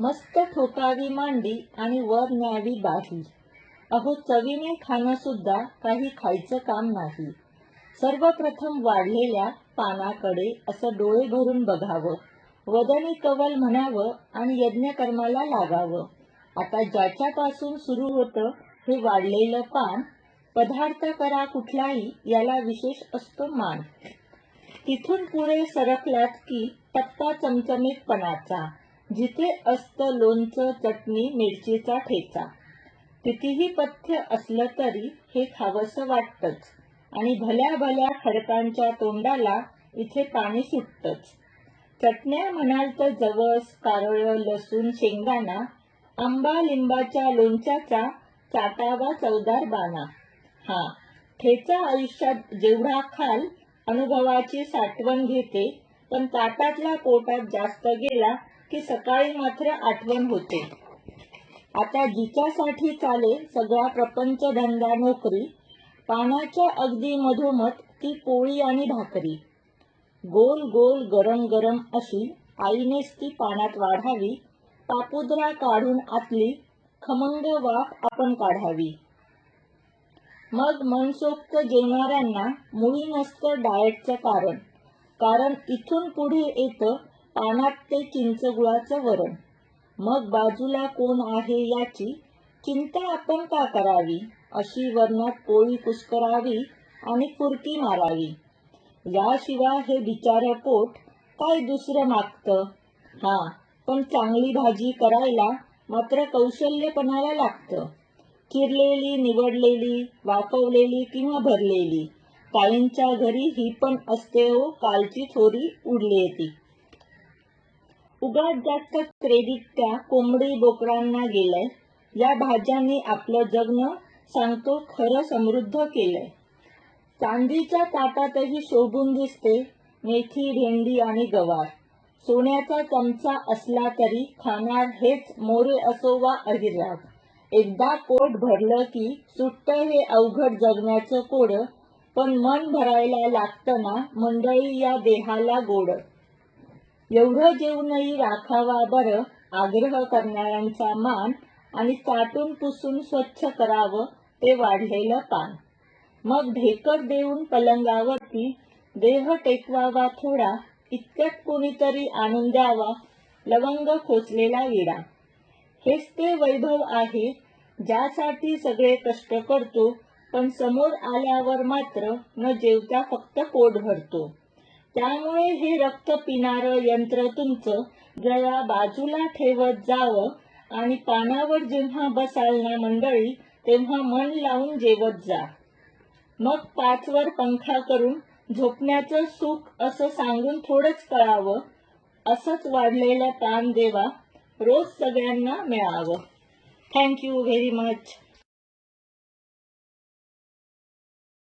मस्त ठोकावी मांडी आणि वर न्यावी बाही अहो चवीने खाणं सुद्धा काही खायचं काम नाही. सर्वप्रथम वाढलेल्या पानाकडे असं डोळे भरून बघावं. वदनी कवल म्हणावं आणि यज्ञकर्माला लागावं. आता ज्याच्यापासून सुरू होतं हे वाढलेलं पान पदार्थ करा कुठलाही याला विशेष असतो मान. तिथून पुढे सरकलात की टप्पा चमचमीतपणाचा. जिथे असतं लोणचं चटणी मिरचीचा ठेचा. कितीही पथ्य असलं तरी हे खावंसं वाटतंच. आणि भल्या भल्या खडकांच्या तोंडाला इथे पाणी सुटतंच. चटण्या म्हणाल तर जवस कारळ लसूण शेंगदाणा आंबा लिंबाच्या लोणच्याचा चाटावा चवदार बाना हा ठेचा आयुष्यात जेवढा खाल अनुभवाची साठवण घेते पण ताटातला पोटात जास्त गेला की सकाळी मात्र आठवण होते. आता जिच्यासाठी चाले सगळा प्रपंच धंदा नोकरी पानाच्या अगदी मधोमध ती पोळी आणि भाकरी. गोल गोल गरम गरम अशी आईनेच ती पाण्यात वाढावी पापुद्रा काढून आतली खमंग वाफ आपण काढावी. मग मनसोक्त जेवणाऱ्यांना मुळी नसतं डाएटचं कारण. कारण इथून पुढे येतं पानात ते चिंचगुळाचं वरण. मग बाजूला कोण आहे याची चिंता आपण का करावी? अशी वरणात पोळी कुस्करावी आणि कुरकी मारावी. याशिवाय हे बिचारं पोट काय दुसरं मागतं? हा पण चांगली भाजी करायला मात्र कौशल्यपणाला लागतं. चिरलेली निवडलेली वाफवलेली किंवा भरलेली. काहींच्या घरी ही पण असते हो कालची थोरी उडली येते. उगाच जास्त क्रेडिट त्या कोंबडी बोकरांना गेलंय. या भाज्यांनी आपलं जगणं सांगतो खरं समृद्ध केलंय. चांदीच्या ताटातही शोभून दिसते मेथी भेंडी आणि गवार. सोन्याचा चमचा असला तरी खाणार हेच मोरे असो वा अहिराग एकदा पोट भरलं की सुटतं हे अवघड जगण्याचं कोड पण मन भरायला लागतं ना मंडळी या देहाला गोड. एवढं जेवणही राखावा बरं आग्रह करणाऱ्यांचा मान आणि चाटून पुसून स्वच्छ करावं ते वाढलेलं पान. मग ढेकर देऊन पलंगावरती देह टेकवावा थोडा इतक्यात कोणीतरी आणून द्यावा लवंग खोचलेला विडा. हेच ते वैभव आहे ज्यासाठी सगळे कष्ट करतो पण समोर आल्यावर मात्र न जेवता फक्त पोट भरतो. त्यामुळे हे रक्त पिणारं यंत्र तुमचं जरा बाजूला ठेवत जावं आणि पानावर जेव्हा बसाल ना मंडळी तेव्हा मन लावून जेवत जा. मग पाचवर पंखा करून झोपण्याचं सुख असं सांगून थोडंच कळावं. असंच वाढलेलं पान देवा रोज सगळ्यांना मिळावं. Thank you very much